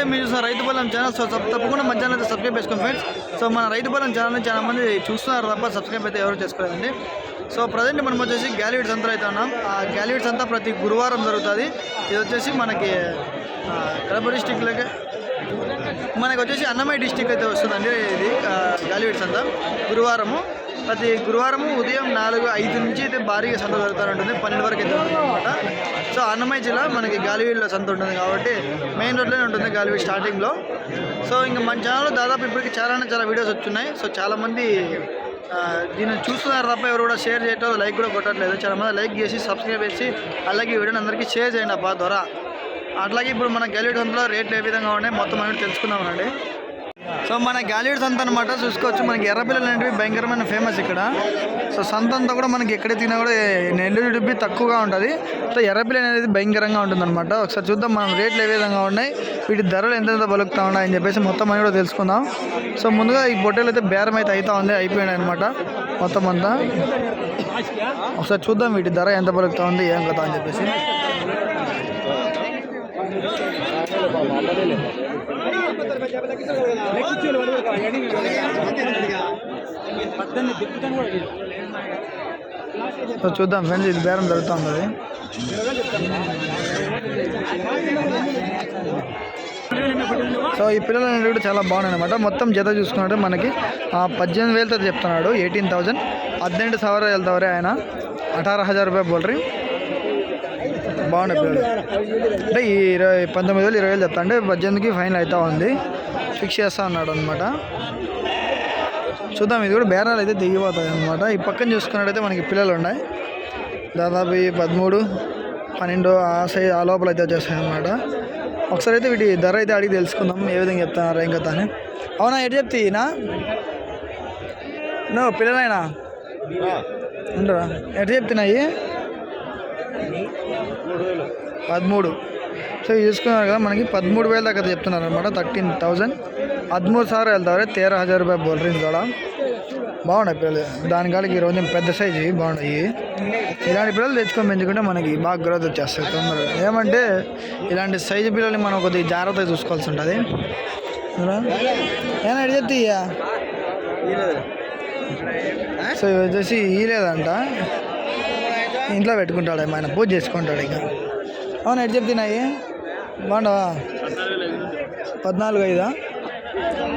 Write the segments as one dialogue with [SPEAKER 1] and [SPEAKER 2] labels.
[SPEAKER 1] నమస్తే మీరు చూసిన రైతు బలం ఛానల్. సో తప్పకుండా మన ఛానల్ అయితే సబ్స్క్రైబ్ చేసుకోండి ఫ్రెండ్స్ సో మన రైతు బలం ఛానల్ని చాలా మంది చూస్తున్నారు తప్ప సబ్స్క్రైబ్ అయితే ఎవరు చేసుకోలేదండి. సో ప్రజెంట్ మనం వచ్చేసి గ్యాలీడ్స్ అంతా అయితే ఉన్నాం. ఆ గ్యాలీడ్స్ అంతా ప్రతి గురువారం జరుగుతుంది. ఇది వచ్చేసి మనకి కడప డిస్టిక్లోకి మనకి వచ్చేసి అన్నమయ్య డిస్టిక్ అయితే వస్తుందండి ఇది గాలివీడ్స్ అంతా గురువారము. ప్రతి గురువారము ఉదయం నాలుగు ఐదు నుంచి అయితే భారీగా సంత జరుగుతూ ఉంటుంది పన్నెండు వరకు అయితే ఉంటుంది అనమాట. సో అన్నమయ్య జిల్లా మనకి గాలివీడిలో సంత ఉంటుంది కాబట్టి మెయిన్ రోడ్లోనే ఉంటుంది గాలివీడ్ స్టార్టింగ్లో. సో ఇంకా మన ఛానల్లో దాదాపు ఇప్పటికి చాలా చాలా వీడియోస్ వచ్చున్నాయి. సో చాలామంది దీన్ని చూస్తున్నారు తప్ప ఎవరు కూడా షేర్ చేయటం లైక్ కూడా కొట్టట్లేదు. చాలామంది లైక్ చేసి సబ్స్క్రైబ్ చేసి అలాగే వీడియోని అందరికీ షేర్ చేయండి అబ్బా ద్వారా అట్లాగే ఇప్పుడు మన గ్యాలీడ్ సంతలో రేట్లు ఏ విధంగా ఉన్నాయి మొత్తం అనేది తెలుసుకుందామండి సో మన గ్యాలీడ్ సంత అనమాట చూసుకోవచ్చు. మనకి ఎర్రపిల్లలు అనేవి భయంకరమైన ఫేమస్ ఇక్కడ. సో సంత అంతా కూడా మనకి ఎక్కడ తిన్నా కూడా నెల్లూరు డుబ్బి తక్కువగా ఉంటుంది. సో ఎర్రపిల్ల అనేది భయంకరంగా ఉంటుంది అనమాట ఒకసారి చూద్దాం మనం రేట్లు ఏ విధంగా ఉన్నాయి. వీటి ధరలు ఎంత బలుకుతా ఉన్నాయి అని చెప్పేసి మొత్తం అని కూడా తెలుసుకుందాం. సో ముందుగా ఈ పొట్టేలు అయితే బేరం అయితే అవుతా ఉంది అయిపోయినాయి అనమాట మొత్తం అంతా. ఒకసారి చూద్దాం వీటి ధర ఎంత పలుకుతా ఉంది ఏం కదా అని చెప్పేసి. సో చూద్దాం ఫ్రెండ్స్ ఇది బేరం జరుగుతుంది. సో ఈ పిల్లలు అనేది కూడా చాలా బాగున్నాయి అనమాట మొత్తం జత చూసుకున్నాడు మనకి పద్దెనిమిది వేలతో చెప్తున్నాడు. Eighteen thousand. పద్దెంటు సవర వెళ్తావరే ఆయన. అఠారో హజార్ రూపాయ బోల్ బాగున్నాయి పిల్లలు. అంటే ఈ ఇరవై పంతొమ్మిది వేలు ఇరవై వేలు చెప్తా అంటే పద్దెనిమిదికి ఫైనల్ అవుతా ఉంది. ఫిక్స్ చేస్తా అన్నాడు అనమాట చూద్దాం ఇది కూడా బేరాలు అయితే దిగిపోతాయి అనమాట ఈ పక్కన చూసుకున్నట్టయితే మనకి పిల్లలు ఉన్నాయి. దాదాపు ఈ పదమూడు పన్నెండు ఆ సైజ్ ఆ లోపల అయితే వచ్చేస్తాయి అనమాట ఒకసారి అయితే వీటి ధర అయితే అడిగి తెలుసుకుందాం ఏ విధంగా చెప్తున్నారు ఏం కదా అని. అవునా ఎటు చెప్తీనా నువ్వు పిల్లలైనా? ఉండరా? ఎటు చెప్తున్నాయి? పదమూడు. సో ఇది చూసుకున్నారు కదా మనకి పదమూడు వేల దాకా చెప్తున్నారు అనమాట థర్టీన్ థౌజండ్. హద్మూరు సార్లు వెళ్తారు తేరా హజార్ రూపాయలు బోల్రింగ్ కూడా. బాగున్నాయి పిల్లలు దాని కాడికి కొంచెం పెద్ద సైజు ఇవి బాగున్నాయి. ఇలాంటి పిల్లలు తెచ్చుకొని పెంచుకుంటే మనకి బాగా గ్రోత్ వచ్చేస్తాయి తొందరగా. ఏమంటే ఇలాంటి సైజు పిల్లల్ని మనం కొద్దిగా జాగ్రత్తగా చూసుకోవాల్సి ఉంటుంది. చెప్తే ఇయ్యా? సో ఇవి వచ్చేసి ఇయ్యలేదంట ఇంట్లో పెట్టుకుంటాడు ఆయన పూజ చేసుకుంటాడు ఇంకా అవును ఎటు చెప్తున్నాయి బాగుండవా పద్నాలుగు ఐదా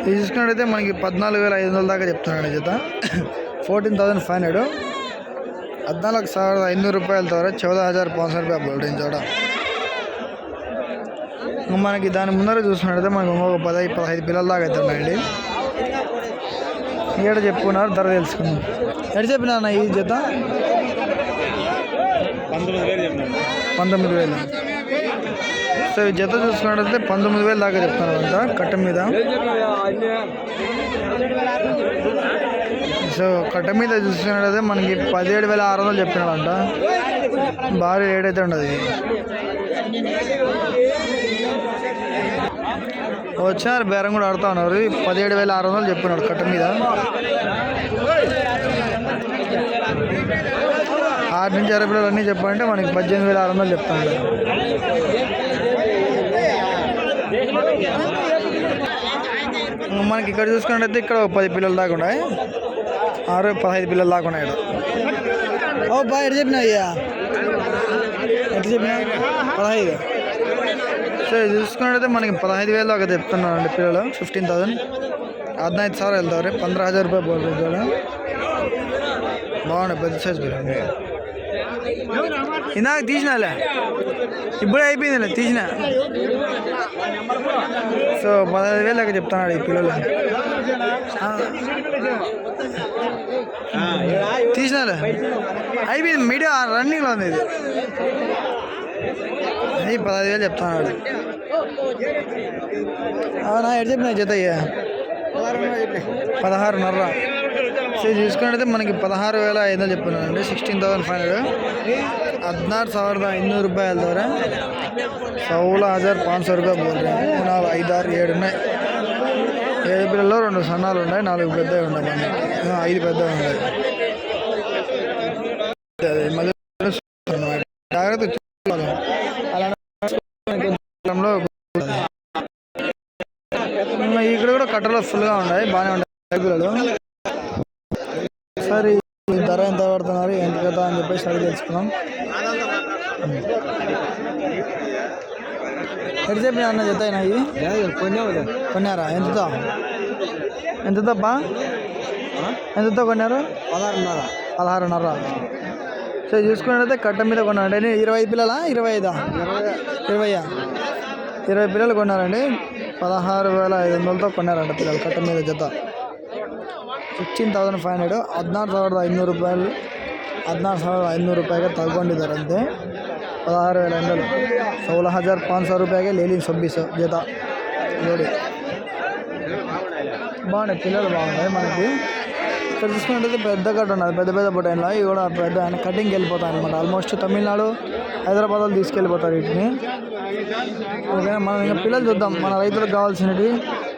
[SPEAKER 1] ఇది చూసుకున్నట్టయితే మనకి పద్నాలుగు వేల ఐదు వందల దాకా చెప్తున్నాడు జత ఫోర్టీన్ థౌసండ్ ఫైవ్ హండ్రెడ్ ಹದಿನಾಲ್ಕು ಸಾವಿರದ ಐನೂರು ರೂಪಾಯಿ వెళ్తారు చౌద హజార్ పాంచ్ రూపాయలు బోల్డింగ్ చోడ మనకి దాని ముందర చూసుకున్నట్టయితే మనకి ఇంకొక పదహైదు పదహైదు పిల్లల దాకా అయితే ఉన్నాయండి ఏడ చెప్పుకున్నారు ధర తెలుసుకుందాం ఎడ చెప్పినా అన్న ఈ జత పంతొమ్మిది వేలు సో ఈ జత చూసుకున్నట్టయితే పంతొమ్మిది వేలు దాకా చెప్తున్నారు అంట కట్ట మీద. సో కట్ట మీద చూసుకున్నట్టయితే మనకి పదిహేడు వేల ఆరు వందలు చెప్పినాడంట. భారీ రేట్ అయితే ఉండదు. వచ్చినారు బేరం కూడా ఆడుతా ఉన్నారు. పదిహేడు వేల ఆరు వందలు చెప్పినాడు కట్ట మీద. ఆరు నుంచి అరవై కిలోలు అన్నీ చెప్పాలంటే మనకి పద్దెనిమిది వేల ఆరు వందలు చెప్తాను మనకి ఇక్కడ చూసుకున్నట్టయితే ఇక్కడ ఒక పది పిల్లలు దాకా ఉన్నాయి. ఆరు పదహైదు పిల్లలు దాకా ఉన్నాయి ఓ బాయ్ ఎటు చెప్పినా అయ్యా? ఎటు చెప్పినా? పదహైదు. సో చూసుకున్నట్టయితే మనకి పదహైదు వేలు దాకా చెప్తున్నారండి పిల్లలు ఫిఫ్టీన్ థౌసండ్. హద్నైదు సార్ వెళ్తారు పంద్రహ హజార్ రూపాయలు పోతుంది బాగున్నాయి పెద్ద సైజ్ బిర్యానీ ఇందాక తీసినాలే. ఇప్పుడే అయిపోయిందిలే తీసిన. సో పదహైదు వేలు దాకా చెప్తున్నాడు ఈ పిల్లలు. తీసినాలే. అయిపోయింది మీడియా రన్నింగ్లో ఉంది ఇది. అది పదహైదు వేలు చెప్తున్నాడు. అవునా ఎటు చెప్పిన జత అయ్యా పదహారున్నర. సో ఇది చూసుకున్నట్టయితే మనకి పదహారు వేల ఐదు వందలు చెప్తున్నానండి సిక్స్టీన్ థౌసండ్ ఫైవ్ హండ్రెడ్ ಹದಿನಾರು ಸಾವಿರದ ಐನೂರು ರೂಪಾಯಿ ಅಲ್ದವ್ರೆ సౌల హజార్ పాంచ్ సో రూపాయలు పోతుంది నాలుగు ఐదు ఆరు ఏడు ఉన్నాయి ఏడు పిల్లల్లో రెండు సన్నాలు ఉన్నాయి నాలుగు పెద్దవి ఉన్నాయి మనకి ఆ, ఐదు పెద్దవి ఉన్నాయి అదే మళ్ళీ జాగ్రత్త చూసుకోవాలి అలా కట్టలో ఫుల్గా ఉన్నాయి బాగానే ఉంటాయి పిల్లలు సరే ఈ ధర ఎంత పడుతున్నారు ఎంత కదా అని చెప్పేసి అడిగి తెలుసుకున్నాం ఎటు చెప్పిన అన్న జత ఇవి కొన్నారా? ఎంతతో? ఎంతతోబ్బా ఎంతతో కొన్నారు?
[SPEAKER 2] పదహారున్నర.
[SPEAKER 1] పదహారున్నర. సో చూసుకున్నట్టయితే కట్ట మీద కొన్నారండి? ఇరవై పిల్లలా? ఇరవై ఐదా? ఇరవైయా ఇరవై పిల్లలు కొన్నారండి. పదహారు వేల ఐదు వందలతో కొన్నారంట పిల్లలు కట్ట మీద జత. ಸಿಕ್ಸ್ಟೀನ್ ತೌಸಂಡ್ ಫೈವ್ ಹಂಡ್ರೆಡು ಹದಿನಾರು ಸಾವಿರದ ಐನೂರು ರೂಪಾಯಲ್ಲಿ ಹದಿನಾರು ಸಾವಿರದ ಐನೂರು ರೂಪಾಯಿಗೆ ತಗೊಂಡಿದ್ದಾರಂತೆ ಪದಾರು ವೇಳೆ ಅಂಡಲು ಸೋಲ ಹಜಾರ್ ಪಾಂಚ್ ಸಾವಿರ ರೂಪಾಯಿಗೆ ಲೇಲಿನ ಸೊಬ್ಬಿಸು ಜೊತೆ ನೋಡಿ బాగున్నాయి పిల్లలు బాగున్నాయి మనకి ఇక్కడ చూసుకున్నట్టయితే పెద్ద గడ్డ ఉన్నది పెద్ద పెద్ద బొటైన్లో ఇవి కూడా పెద్ద ఆయన కటింగ్కి వెళ్ళిపోతాయి అనమాట ఆల్మోస్ట్ తమిళనాడు హైదరాబాద్లో తీసుకెళ్ళిపోతారు వీటిని ఓకే మనం ఇంకా పిల్లలు చూద్దాం మన రైతులకు కావాల్సినవి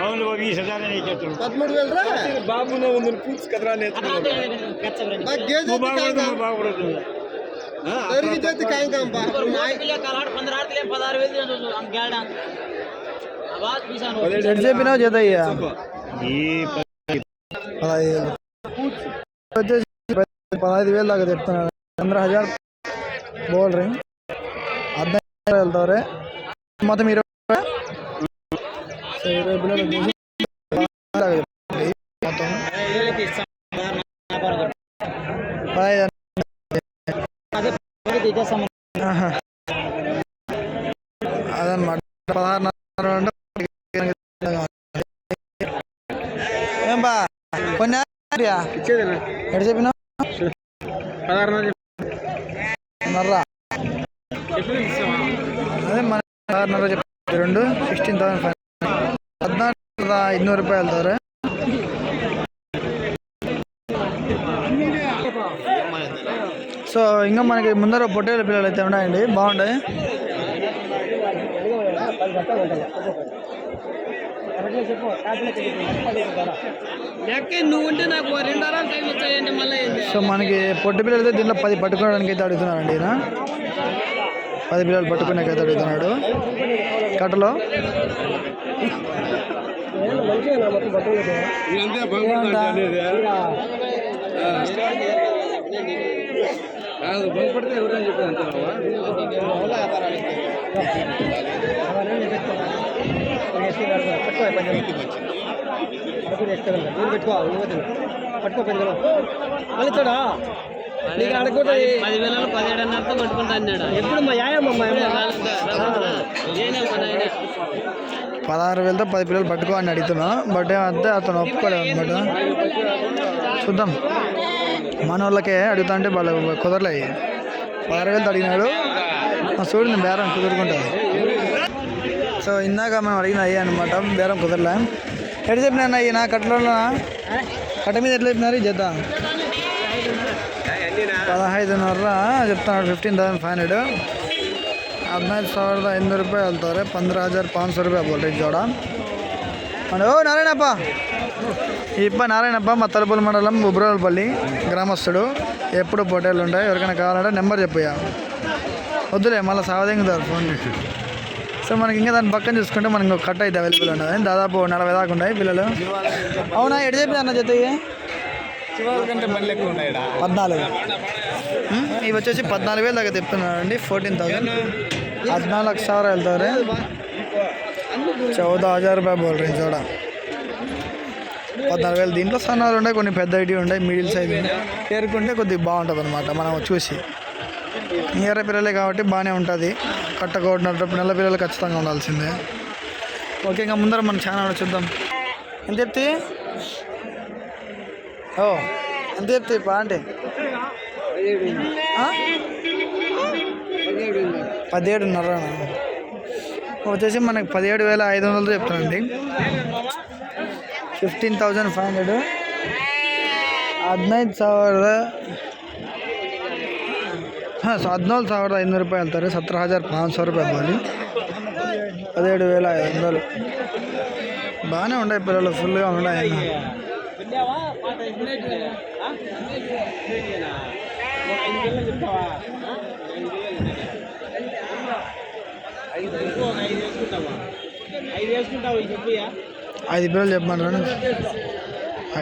[SPEAKER 3] ಅವನು ಹೋಗಿ ಈ ಸದಾನ
[SPEAKER 2] ಕೇಳ್ತಾನೆ ಹದಿಮೂರು ವೇಲ ಬಾಬುನ ಒಂದು
[SPEAKER 3] ಕೂಸ್ ಕದ್ರಾನೆ బాగుండదు
[SPEAKER 2] దొరికితే కాయిందాం బా
[SPEAKER 1] చెప్పినా
[SPEAKER 3] చేదయ్యా
[SPEAKER 1] పదహైదు వచ్చేసి పదహైదు వేలు దాకా చెప్తున్నాను పంద్రహ హజార్ బోల్ రింగ్ అర్థం వెళ్తారే మొత్తం ఇరవై పదహారున్నర అంటే ఏం బా కొన్ని ఎక్కడ చెప్పినా అదే మన పదహారున్నర చెప్పి రెండు సిక్స్టీన్ థౌసండ్ ఫైవ్ పద్నాలుగు ఐదునూరు రూపాయలు వెళ్తారు సో ఇంకా మనకి ముందర పొట్టేల పిల్లలు అయితే ఉన్నాయండి. బాగుంటాయి. సో మనకి పొట్టి పిల్లలు అయితే దీంట్లో పది పట్టుకోవడానికి అయితే అడుగుతున్నారండి ఈయన. పది పిల్లలు పట్టుకునేకి అయితే అడుగుతున్నాడు. కట్టలో.
[SPEAKER 2] ఇదంతా బంగారు అనేది కాదు బంగపడితే ఎవరైనా చెప్పారు
[SPEAKER 4] పది వేలలో పదిహేడు అన్నట్టు పట్టుకుంటా అన్నాడు ఎప్పుడు మా యాయమ్మ
[SPEAKER 1] పదహారు వేలతో పది పిల్లలు పట్టుకో అని అడుగుతున్నా. బట్ ఏమంటే అతను ఒప్పుకోలేదు అనమాట చూద్దాం. మన వాళ్ళకే అడుగుతా అంటే వాళ్ళు కుదరలే. పదహారు వేలతో అడిగినాడు. చూడండి బేరం కుదురుకుంటుంది. సో ఇందాక మనం అడిగిన అయ్యా అనమాట బేరం కుదరలే. ఎట్లా చెప్పినా అయ్యి? నా కట్టలోనా? కట్ట మీద ఎట్లా చెప్పినారు? జత పదహైదున్నర చెప్తున్నాడు. Fifteen thousand five hundred. ಹದಿನೈದು ಸಾವಿರದ ಐನೂರು ರೂಪಾಯಿ ಹೇಳ್ತಾರೆ ಪಂದ್ರ ಹಜಾರ್ ಪಾಂಚ್ ಸौ ರೂಪಾಯಿ ಬೋಲ್ರಿ ಜೋಡ అండ్ ఓ నారాయణప్ప ఈ ఇప్ప నారాయణప్ప మా తలుపుల మండలం ఉబ్రోలపల్లి గ్రామస్తుడు ఎప్పుడు పొటేళ్ళు ఉంటాయి ఎవరికైనా కావాలంటే నెంబర్ చెప్పయ్యా వద్దులే మళ్ళీ సావదింగుతారు ఫోన్ సో మనకి ఇంకా దాని పక్కన చూసుకుంటే మనకి ఇంకో కట్ అయితే అవైలబుల్ ఉన్నది దాదాపు నలభై దాకా ఉన్నాయి పిల్లలు అవునా ఎటు చెప్పిన అన్న జత ఇవి?
[SPEAKER 2] కంటే మళ్ళీ ఎక్కువ ఉన్నాయి
[SPEAKER 1] పద్నాలుగు ఉమ్, ఇవి వచ్చేసి పద్నాలుగు వేలు దాకా చెప్తున్నారండి ఫోర్టీన్ థౌసండ్ ಹದಿನಾಲ್ಕು ಸಾವಿರ ಹೇಳ್ತವ್ರೆ చౌద హజార్ రూపాయలు బోల్ రేంజ్ కూడా పద్నాలుగు వేలు దీంట్లో సన్నాలు ఉంటాయి కొన్ని పెద్ద ఐటీ ఉంటాయి మిడిల్ సైజ్ ఉంటాయి పేరుకుంటే కొద్దిగా బాగుంటుంది అనమాట మనం చూసి ఎర్ర పిల్లలే కాబట్టి బాగానే ఉంటుంది కట్టకోడినప్పుడు నెల పిల్లలు ఖచ్చితంగా ఉండాల్సిందే ఓకే ఇంకా ముందర మన ఛానల్ చూద్దాం ఎంత చెప్తే ఓ ఎంత చెప్తే పా అంటే ఆ? పదిహేడున్నర వచ్చేసి మనకి పదిహేడు వేల ఐదు వందలతో చెప్తానండి ఫిఫ్టీన్ థౌజండ్ ఫైవ్ హండ్రెడ్ ಹದಿನೈದು ಸಾವಿರದ ಹಾಂ ಹದಿನಾಲ್ಕು ಸಾವಿರದ ಐನೂರು ರೂಪಾಯಿ ಹೇಳ್ತಾರೆ ಸತ್ರ ಹಜಾರ್ ಪಾಂಚ್ ಸಾವಿರ రూపాయ బాలి పదిహేడు వేల ఐదు వందలు బాగానే ఉన్నాయి పిల్లలు ఫుల్గా ఉన్నాయి
[SPEAKER 4] వెళ్ళావా పాట ఇన్వైట్ ఆ? ఇన్వైటేనా? ఒక ఐదు వేలు చెప్తావా ఐదు వేసుకుంటావా ఇది చెప్పియా
[SPEAKER 1] ఐదు పిల్లలు చెప్పమంటారు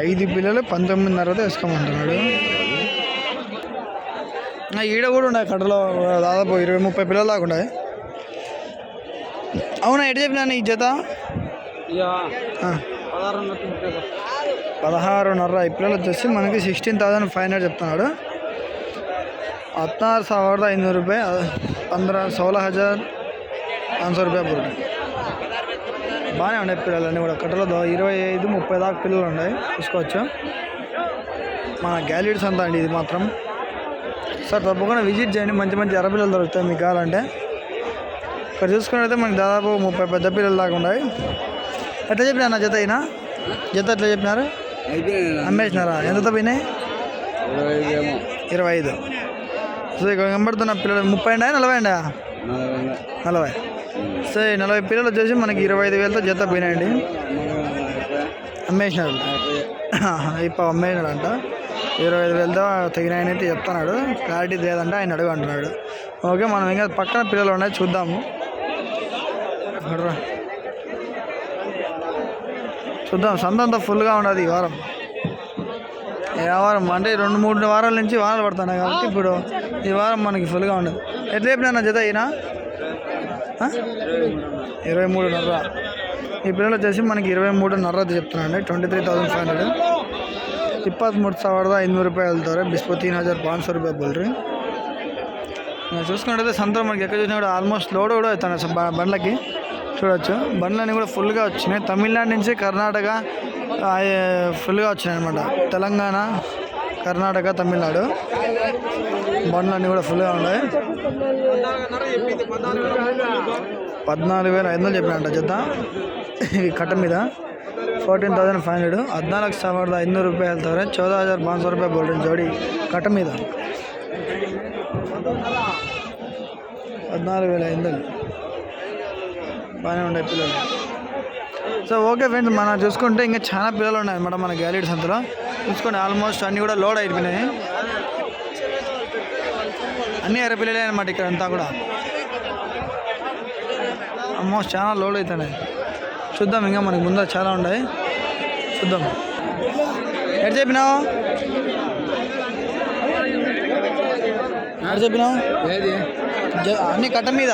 [SPEAKER 1] ఐదు పిల్లలు పంతొమ్మిదిన్నరతో వేసుకోమంటున్నాడు ఆ, ఈడ కూడా ఉన్నాయి కట్టలో దాదాపు ఇరవై ముప్పై పిల్లలు దాకా ఉన్నాయి అవునా ఎటు చెప్పినా ఈ జత ఆ. పదహారున్నర ఈ పిల్లలు వచ్చేసి మనకి సిక్స్టీన్ థౌసండ్ ఫైవ్ హండ్రెడ్ చెప్తున్నాడు ಹದಿನಾರು ಸಾವಿರದ ಐನೂರು ರೂಪಾಯಿ ಪಂದ್ರ ಸೋಲಹ ಹಜಾರ್ పాంచ్ సో రూపాయలు పడుతుంది బాగానే ఉన్నాయి పిల్లలు అన్నీ కూడా. కట్టలో ఇరవై ఐదు ముప్పై దాకా పిల్లలు ఉన్నాయి చూసుకోవచ్చు మన గ్యాలరీస్ అంతా అండి ఇది మాత్రం. సార్ తప్పకుండా విజిట్ చేయండి. మంచి మంచి ఎర్రపిల్లలు దొరుకుతాయి మీకు కావాలంటే. ఇక్కడ చూసుకున్నట్లయితే మనకి దాదాపు ముప్పై పెద్ద పిల్లలు దాకా ఉన్నాయి. ఎట్లా చెప్పినా నా జత అయినా జత ఎట్లా చెప్పినారు? అమ్మేసినారా? ఎంత తప్పినాయి ఇరవై ఐదు. సో ఇక్కడ కనబడుతున్న పిల్లలు ముప్పై అండి నలభై అండి నలభై. సో ఈ నలభై పిల్లలు వచ్చేసి మనకి ఇరవై ఐదు వేలతో జత పోయినాయండి. అమ్మేసినాడు ఇప్పుడు అమ్మేసినాడు అంట ఇరవై ఐదు వేలతో తగినాయని అయితే చెప్తున్నాడు. క్లారిటీ లేదంటే ఆయన అడుగు అంటున్నాడు. ఓకే మనం ఇంకా పక్కన పిల్లలు ఉన్నాయి చూద్దాము. చూద్దాం సంత అంతా ఫుల్గా ఉండదు ఈ వారం. ఏ వారం? అంటే రెండు మూడు వారాల నుంచి వారాలు పడుతున్నాయి కాబట్టి ఇప్పుడు ఈ వారం మనకి ఫుల్గా ఉండదు ఎట్లా చెప్పినా జత అయినా ఇరవై మూడు నర్ర ఈ పిల్లలు వచ్చేసి మనకి ఇరవై మూడు మూడున్నర చెప్తున్నాండి twenty three thousand five hundred. ಇಪ್ಪತ್ತ್ಮೂರು ಸಾವಿರದ ಐನೂರು రూపాయలు వెళ్తారు ಬಿಸ್ಪು ತೀನ್ హజార్ ಪಾಂಚ್ ಸौ ರೂಪಾಯಿ ಬಲ್ರಿ చూసుకున్నట్టయితే సంతలో మనకి ఎక్కడ చూసినా కూడా ఆల్మోస్ట్ లోడ్ కూడా అవుతాను బండ్లకి. చూడొచ్చు. బండ్లన్నీ కూడా ఫుల్గా వచ్చినాయి. తమిళనాడు నుంచి కర్ణాటక ఫుల్గా వచ్చినాయి అనమాట తెలంగాణ కర్ణాటక తమిళనాడు బండ్లన్నీ కూడా ఫుల్గా ఉన్నాయి పద్నాలుగు వేల ఐదు వందలు చెప్పినట్ట జత ఈ కట్ట మీద ఫోర్టీన్ థౌసండ్ ఫైవ్ హండ్రెడ్ ಹದಿನಾಲ್ಕು ಸಾವಿರದ ಐನೂರು ರೂಪಾಯಿ ಹೇಳ್ತಾರೆ ಚೌದ ಹಜಾರ್ ಪಾಂಚ್ ಸौ ರೂಪಾಯಿ ಬೋಲ್ರಿ ಜೋಡಿ ಕಟ್ಟ మీద పద్నాలుగు వేల ఐదు వందలు బాగానే ఉన్నాయి పిల్లలు సో ఓకే ఫ్రెండ్స్ మనం చూసుకుంటే ఇంకా చాలా పిల్లలు ఉన్నాయి అనమాట మన గ్యాలరీస్ అంతలో చూసుకోండి ఆల్మోస్ట్ అన్నీ కూడా లోడ్ అయిపోయినాయి. అన్నీ ఎర్ర పిల్లలే అనమాట ఇక్కడ అంతా కూడా. ఆల్మోస్ట్ చాలా లోడ్ అవుతున్నాయి చూద్దాం ఇంకా మనకి ముందర చాలా ఉన్నాయి. చూద్దాం. ఎటు చెప్పినావు? ఎటు చెప్పినావు? అన్ని కట్ట మీద?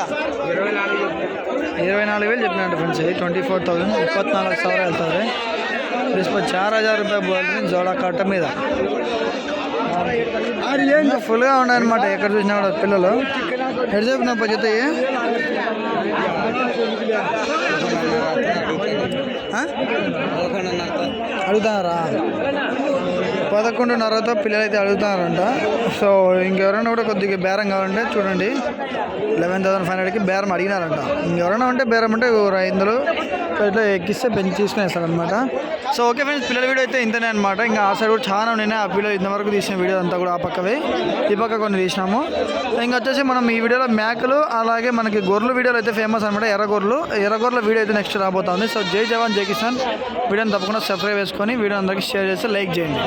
[SPEAKER 1] ఇరవై నాలుగు. వేలు చెప్పినట్టు ఫ్రెండ్స్. ట్వంటీ ఫోర్ థౌసండ్ ఇప్పత్నాలుగు और చార్ హజార్ चार हज़ार रुपये కట్ట మీద ఫుల్గా ఉన్నాయన్నమాట. ఎక్కడ చూసినా కూడా పిల్లలు. ఎటు చెప్పిన బతుతాయి అడుగుతారా పదకొండున్నరతో పిల్లలు అయితే అడుగుతున్నారంట. సో ఇంకెవరైనా కూడా కొద్దిగా బేరం కావాలంటే చూడండి. లెవెన్ థౌసండ్ ఫైవ్ హండ్రెడ్కి బేరం అడిగినారంట. ఇంకెవరైనా ఉంటే బేరం అంటే ఐదు వందలు ఇట్లా ఎక్కిస్తే పెంచి తీసుకునేస్తారనమాట సో ఓకే ఫ్రెండ్స్ పిల్లల వీడియో అయితే ఇంతనే అనమాట ఇంకా ఆ సైడ్ కూడా చాలా ఉన్నాయి. ఆ పిల్లలు ఇంతవరకు తీసిన వీడియో అంతా కూడా ఆ పక్కవే. ఈ పక్క కొన్ని తీసినాము. ఇంకా వచ్చేసి మనం ఈ వీడియోలో మేకలు అలాగే మనకి గొర్రెలు వీడియోలు అయితే ఫేమస్ అనమాట ఎర్రగొర్రెలు ఎర్రగొర్రెల వీడియో అయితే నెక్స్ట్ రాబోతుంది. సో జై జవాన్ జై కిసాన్. వీడియోని తప్పకుండా సబ్స్క్రైబ్ చేసుకొని వీడియో అందరికీ షేర్ చేసి లైక్ చేయండి.